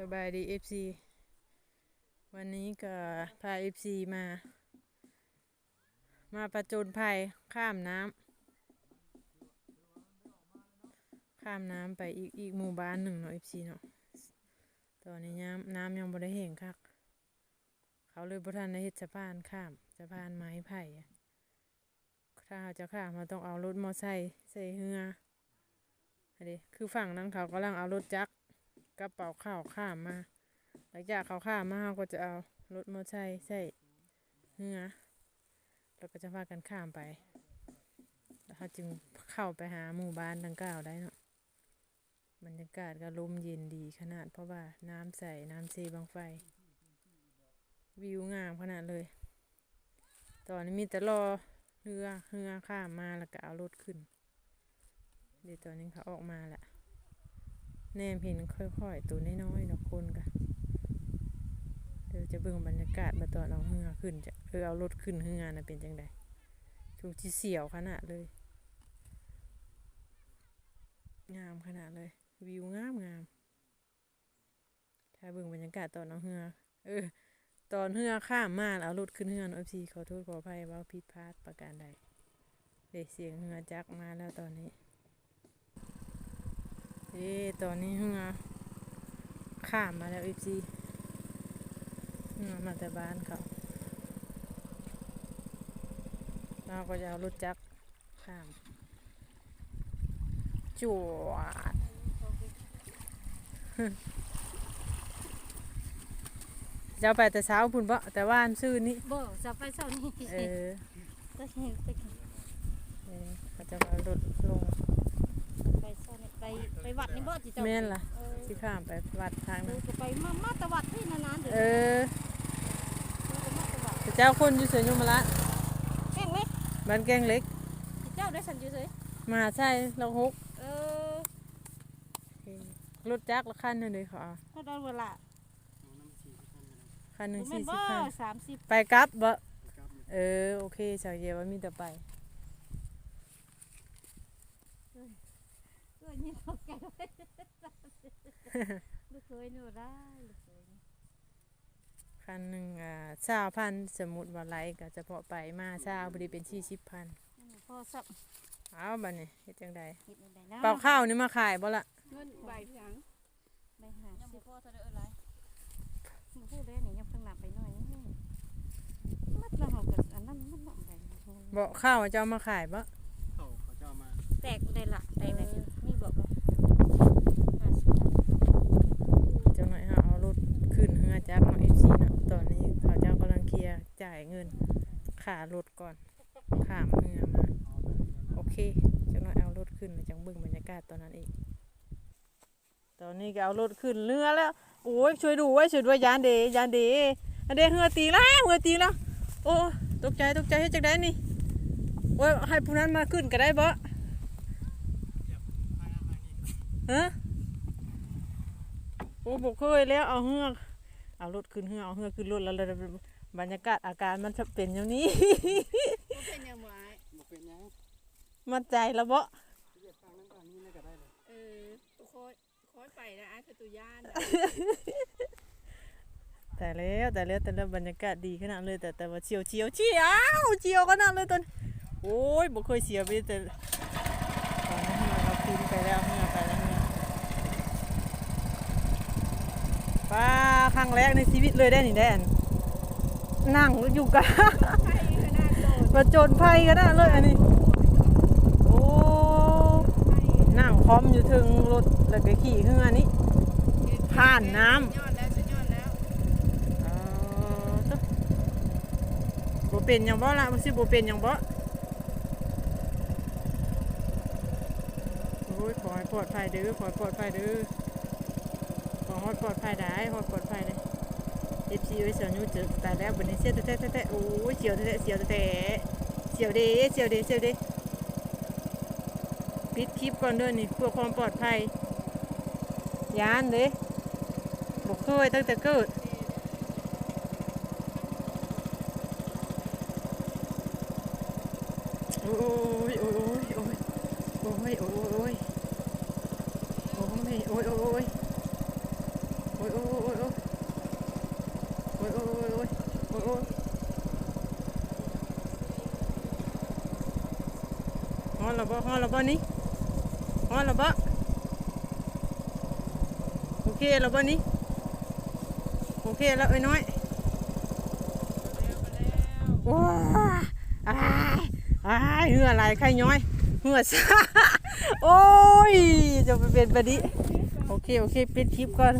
สบายดีเอฟซีวันนี้ก็พาเอฟซีมา มาประจนภัยข้ามน้ำข้ามน้ำไปอีกอีกหมู่บ้านหนึ่งเนาะเอฟซีเนาะตอนนี้น้ำน้ำยังบ่ได้เห็นคัก เขาเลยบ่ทันได้เฮ็ดสะพานข้ามสะพานไม้ไผ่ถ้าเราจะข้ามเราต้องเอารถมอไซค์ใส่เรืออันนี้คือฝั่งนั้นเขากำลังเอารถจักร กระเป๋าข้าวข้ามมาหลังจากเขาข้ามมาเราก็จะเอารถมอเตอร์ไซค์ใส่เหือเราก็จะพากันข้ามไป แล้วเขาจึงเข้าไปหาหมู่บ้านดังกล่าวได้เนาะบรรยากาศก็ลมเย็นดีขนาดเพราะว่าน้ำใสน้ำเซบางไฟ วิวงามขนาดเลย ตอนนี้มีแต่รอเรือเรือข้ามมาแล้วก็เอารถขึ้น เดี๋ยวตอนนี้เขาออกมาแล้ว แนมเห็นค่อยๆตัวน้อยๆนะคนกันเดี๋ยวจะเบิ่งบรรยากาศมาตอนเอาเฮือขึ้นจะเออเอารถขึ้นเฮือนะเป็นจังไดถูกที่เสียวขนาดเลย งามขนาดเลย วิวงามงามถ้าเบิ่งบรรยากาศตอนเอาเฮือเออ ตอนเฮือข้ามมาแล้วเอารถขึ้นเฮือนเอฟซีขอโทษขออภัยว่าผิดพลาดประการใดเด็เสียงเฮือจักมาแล้วตอนนี้ เอ้ตอนนี้เฮือข้ามมาแล้วเอฟซีเฮือมาแต่บ้านเขาเราก็จะเอารถจักรข้ามจวดจะเอาไปแต่เช้าพุ่นบ่แต่ว่านซื่อนี่บ่จะไปเช้านี้เออไปเห็นไปกินเออเขาจะเอารถลง ไปเช้านี้ไปไป วัดนี่บ่จิเจ้าแม่นล่ะเออสิข้ามไปวัดทางเอนั้อนก็ไปมามาตะวัดที่นานๆเดี๋ยวเออมาตะวัดแต่เจ้าคนอยู่สวนยมละแข่งเล็กบ้านแกงเล็กเจ้าได้สันอยู่เฉยมหาชัยเราหกเออรถจักรละคันหนึงเลยเขาเอาถ้าได้เวลาคันหนึ่งบ่แม่สี่นสิบ่บคัน สามสิบไปกลับบ่เออ โอเคสาวเยว่ามีแต่ไป เออนี่ตกใจเลยลูกเคยหนูได้ลูกเคยนี่คันหนึ่งอ่าเช้าพันสมมุติว่าไรก็เฉพาะไปมาเช้าบริเป็นสี่สิบพันพ่อสับเอาบัดนี้เฮ็ดจังใดเฮ็ดได้นะเป่าข้าวนี่มาขายบ่ละเงินใบเพียงไปหายังสิบ่พอเท่าได้เอ้ยหลายพูดได้นี่ยังเพิ่งหนับไปหน่อยนึงมัดละเฮาก็อันนั้นมันหนับไปบ่ข้าวจะเอามาขายบ่เขาเขาจะเอามาแตกได้ละแตกได้นี่บอกว่าห้าสิบ จังหน่อยเฮาเอารถขึ้นเฮือจักรเนาะ FC เนาะตอนนี้เขาเจ้ากำลังเคลียร์ จ่ายเงินค่ารถก่อนข้ามเฮือมาโอเคจังหน่อยเอารถขึ้นแล้วจังเบิ่งบรรยากาศตอนนั้นอีก ตอนนี้ก็เอารถขึ้นเรือแล้วโอ้ยช่วยดูไว้ช่วยด้วยยานเดยานเดอันเดเฮือตีแล้วเฮือตีแล้วโอ้ตกใจตกใจเฮ็ดจังได้นี่โอ้ยให้ผู้นั้นมาขึ้นก็ได้บ่ฮะโอ้บ่เคยแล้วเอาเฮือเอารถขึ้นเฮือเอาเฮือขึ้นรถแล้วแล้ว บรรยากาศอาการมันจะเป็นอย่างนี้ บ่เป็นหยังบ่อ้ายบ่เป็นหยังมั่นใจแล้วบ่เรียกทางนั้นทางนี้เลยก็ได้เลยเออคอยคอยไปนะอ้ายคือตุย่านน่ะแต่แล้วแต่แล้วแต่แล้วบรรยากาศดีขนาดเลยแต่แต่ว่าเฉียวเฉียวเฉียวเฉียวขนาดเลยตอนโอ้ยบ่เคยเสียไปแต่ตอนนี้เราขึ้นไปแล้วเมื่อไปแล้วเนี่ยป้าครั้งแรกในชีวิตเลยได้นี่แดน นั่งอยู่กันไปขนาโจนภัยกันนะเลยอันนี้ โอ้นั่งพร้อมอยู่ถึงรถแล้วก็ขี่ขึ้นมานี้ผ่านน้ำบุเออตึ๊บเป็นยังบ่ล่ะบ่สิบ่เป็นยังบ่โอ้ยขอให้ปลอดภัยเด้อขอให้ปลอดภัยเด้อขอให้ปลอดภัยได้ขอให้ปลอดภัยเลย FC ไว้เสียวยูจึกตายแล้วบัดนี้เสียวแท้ๆๆๆโอ้ยเสียวแท้ๆเสียวแท้ๆเสียวเด้เสียวเด้เสียวเด้ปิดคลิปก่อนด้อนี่เพื่อความปลอดภัยยานเด้บ่เคยตั้งแต่เกิดโอ้ยโอ้ยโอ้ยโอ้ยโอ้ยโอ้ยโอ้ยโอ้ยโอ้ยโอ้ยโอ้ยโอ้ย อ้ยโอ้ยโอ้ยโอ้ยโอ้ยฮอนละบ่ฮอนละบ่นี่ฮอนละบ่โอเคละบ่นี่โอเคแล้วไอ้น้อยว้าอ้าอ้เหืออะไรใครย้อยเหือซาโอ้ยจะไปเป็นบดีโอเคโอเคเป็นคลิปก่อน